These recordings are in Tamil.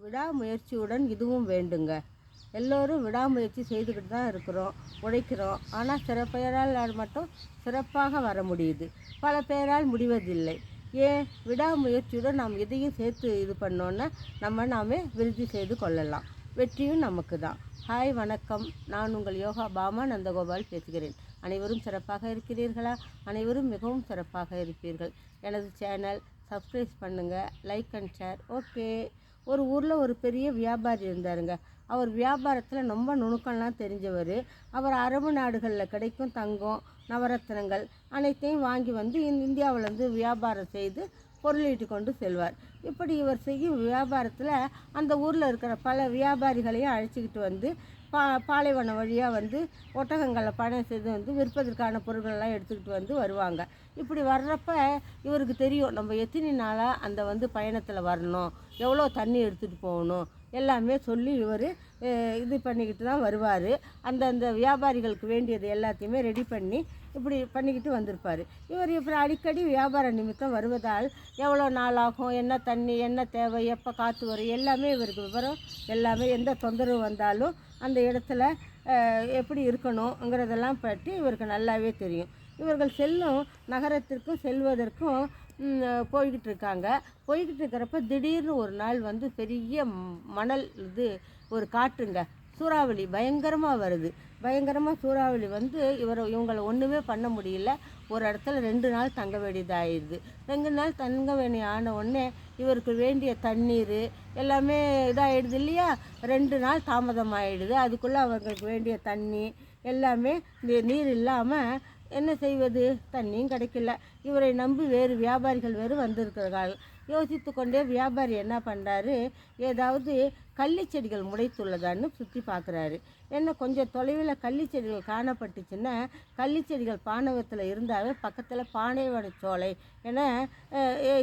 விடாமுயற்சியுடன் இதுவும் வேண்டுங்க. எல்லோரும் விடாமுயற்சி செய்துக்கிட்டு தான் இருக்கிறோம் உழைக்கிறோம். ஆனால் சில பேரால் மட்டும் சிறப்பாக வர முடியுது. பல பேரால் முடிவதில்லை. ஏன்? விடாமுயற்சியுடன் நாம் எதையும் சேர்த்து இது பண்ணோன்னா நம்ம நாமே விருதி செய்து கொள்ளலாம். வெற்றியும் நமக்கு தான். ஹாய் வணக்கம். நான் உங்கள் யோகா பாமா நந்தகோபால் பேசுகிறேன். அனைவரும் சிறப்பாக இருக்கிறீர்களா? அனைவரும் மிகவும் சிறப்பாக இருப்பீர்கள். எனது சேனல் சப்ஸ்கிரைப் பண்ணுங்கள் லைக் அண்ட் ஷேர். ஓகே. ஒரு ஊரில் ஒரு பெரிய வியாபாரி இருந்தாருங்க. அவர் வியாபாரத்தில் ரொம்ப நுணுக்கம்லாம் தெரிஞ்சவர். அவர் அரபு நாடுகளில் கிடைக்கும் தங்கம் நவரத்தினங்கள் அனைத்தையும் வாங்கி வந்து இந்தியாவிலேருந்து வியாபாரம் செய்து பொருளீட்டு கொண்டு செல்வார். இப்படி இவர் செய்யும் வியாபாரத்தில் அந்த ஊரில் இருக்கிற பல வியாபாரிகளையும் அழைச்சிக்கிட்டு வந்து பா பாலைவனம் வழியாக வந்து ஒட்டகங்களை பணம் செய்து வந்து விற்பதற்கான பொருட்கள்லாம் எடுத்துக்கிட்டு வந்து வருவாங்க. இப்படி வர்றப்ப இவருக்கு தெரியும் நம்ம எத்தனை நாளாக அந்த வந்து பயணத்தில் வரணும் எவ்வளோ தண்ணி எடுத்துகிட்டு போகணும் எல்லாமே சொல்லி இவர் இது பண்ணிக்கிட்டு தான் வருவார். அந்தந்த வியாபாரிகளுக்கு வேண்டியது எல்லாத்தையுமே ரெடி பண்ணி இப்படி பண்ணிக்கிட்டு வந்திருப்பார். இவர் இப்படி அடிக்கடி வியாபார நிமித்தம் வருவதால் எவ்வளோ நாள் ஆகும் என்ன தண்ணி என்ன தேவை எப்போ காற்று வரும் எல்லாமே இவருக்கு விவரம் எல்லாமே எந்த தொந்தரவு வந்தாலும் அந்த இடத்துல எப்படி இருக்கணுங்கிறதெல்லாம் பற்றி இவருக்கு நல்லாவே தெரியும். இவர்கள் செல்லும் நகரத்திற்கும் செல்வதற்கும் போய்கிட்டு இருக்காங்க போய்கிட்டு இருக்கிறப்ப திடீர்னு ஒரு நாள் வந்து பெரிய மணல் இது ஒரு காற்றுங்க சூறாவளி பயங்கரமாக வருது. பயங்கரமாக சூறாவளி வந்து இவரை இவங்களை ஒன்றுமே பண்ண முடியல. ஒரு இடத்துல ரெண்டு நாள் தங்க வேண்டியதாகிடுது ரெண்டு நாள் தங்க வேண்டிய ஆன உடனே இவருக்கு வேண்டிய தண்ணீர் எல்லாமே இதாகிடுது இல்லையா? ரெண்டு நாள் தாமதம் ஆகிடுது அதுக்குள்ளே அவங்களுக்கு வேண்டிய தண்ணி எல்லாமே நீர் இல்லாமல் என்ன செய்வது? தண்ணியும் கிடைக்கல. இவரை நம்பி வேறு வியாபாரிகள் வேறு வந்திருக்கிறார்கள். யோசித்து கொண்டே வியாபாரி என்ன பண்ணுறாரு ஏதாவது கள்ளிச்செடிகள் முளைத்துள்ளதான்னு சுற்றி பார்க்குறாரு என்ன கொஞ்சம் தொலைவில் கள்ளிச்செடிகள் காணப்பட்டுச்சுன்னா கள்ளிச்செடிகள் பானவத்தில் இருந்தாவே பக்கத்தில் பானைவட சோலை என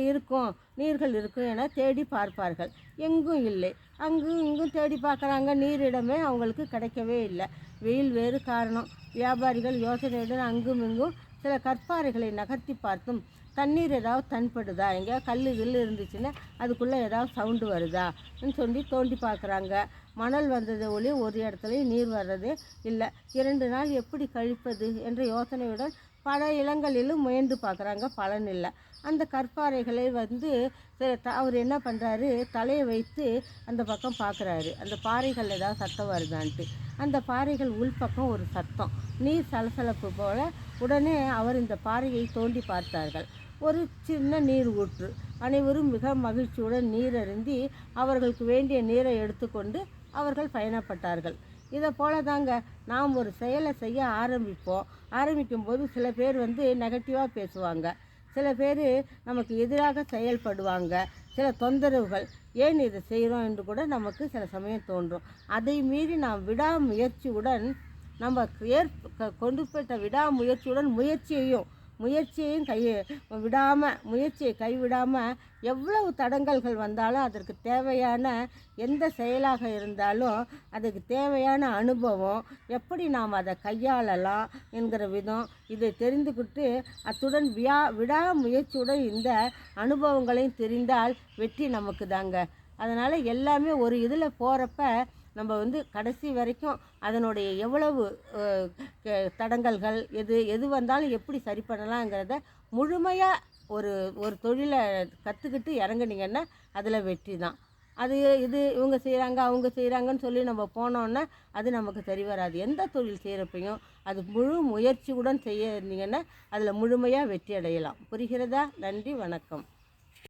இருக்கும். நீர்கள் இருக்கும் என தேடி பார்ப்பார்கள். எங்கும் இல்லை. அங்கும் இங்கும் தேடி பார்க்குறாங்க நீரிடமே அவங்களுக்கு கிடைக்கவே இல்லை. வெயில் வேறு காரணம். வியாபாரிகள் யோசனையுடன் அங்கும் இங்கும் சில கற்பாறைகளை நகர்த்தி பார்த்தும் தண்ணீர் ஏதாவது தன்படுதா எங்கேயா கல் கில் இருந்துச்சுன்னா அதுக்குள்ளே ஏதாவது சவுண்டு வருதான்னு சொல்லி தோண்டி பார்க்குறாங்க. மணல் வந்தது ஒளி ஒரு இடத்துலையும் நீர் வர்றதே இல்லை. இரண்டு நாள் எப்படி கழிப்பது? என்ற யோசனையுடன் பல இடங்களிலும் முயன்று பார்க்குறாங்க பலன் இல்லை. அந்த கற்பாறைகளை வந்து அவர் என்ன பண்ணுறாரு தலையை வைத்து அந்த பக்கம் பார்க்குறாரு. அந்த பாறைகள் ஏதாவது சத்தம் வருதான்ட்டு. அந்த பாறைகள் உள்பக்கம் ஒரு சத்தம். நீர் சலசலப்பு போல உடனே அவர் இந்த பாறையை தோண்டி பார்த்தார்கள். ஒரு சின்ன நீர் ஊற்று. அனைவரும் மிக மகிழ்ச்சியுடன் நீர் அருந்தி அவர்களுக்கு வேண்டிய நீரை எடுத்துக்கொண்டு அவர்கள் பயணப்பட்டார்கள். இதை போல தாங்க நாம் ஒரு செயலை செய்ய ஆரம்பிப்போம். ஆரம்பிக்கும் போது சில பேர் வந்து நெகட்டிவாக பேசுவாங்க. சில பேர் நமக்கு எதிராக செயல்படுவாங்க. சில தொந்தரவுகள் ஏன் இதை செய்கிறோம் என்று கூட நமக்கு சில சமயம் தோன்றும். அதை மீறி நாம் விடாமுயற்சியுடன் நம்ம ஏற்ப கொண்டு போய்ட்ட விடாமுயற்சியுடன் முயற்சியையும் முயற்சியையும் கை விடாமல் முயற்சியை கைவிடாமல் எவ்வளவு தடங்கல்கள் வந்தாலும் அதற்கு தேவையான எந்த செயலாக இருந்தாலும் அதுக்கு தேவையான அனுபவம் எப்படி நாம் அதை கையாளலாம் என்கிற விதம் இதை தெரிந்துக்கிட்டு அத்துடன் வியா விடாமுயற்சியுடன் இந்த அனுபவங்களையும் தெரிந்தால் வெற்றி நமக்கு தாங்க அதனால் எல்லாமே ஒரு இதில் போகிறப்ப நம்ம வந்து கடைசி வரைக்கும் அதனுடைய எவ்வளவு க- தடங்கல்கள் எது எது வந்தாலும் எப்படி சரி பண்ணலாங்கிறத முழுமையாக ஒரு ஒரு தொழிலை கற்றுக்கிட்டு இறங்குனீங்கன்னா அதில் வெற்றி தான். அது இது இவங்க செய்கிறாங்க அவங்க செய்கிறாங்கன்னு சொல்லி நம்ம போனோன்னா அது நமக்கு சரி வராது. எந்த தொழில் செய்கிறப்பையும் அது முழு முயற்சியுடன் செய்ய இருந்தீங்கன்னா அதில் முழுமையாக வெற்றி அடையலாம். புரிகிறதா? நன்றி வணக்கம்.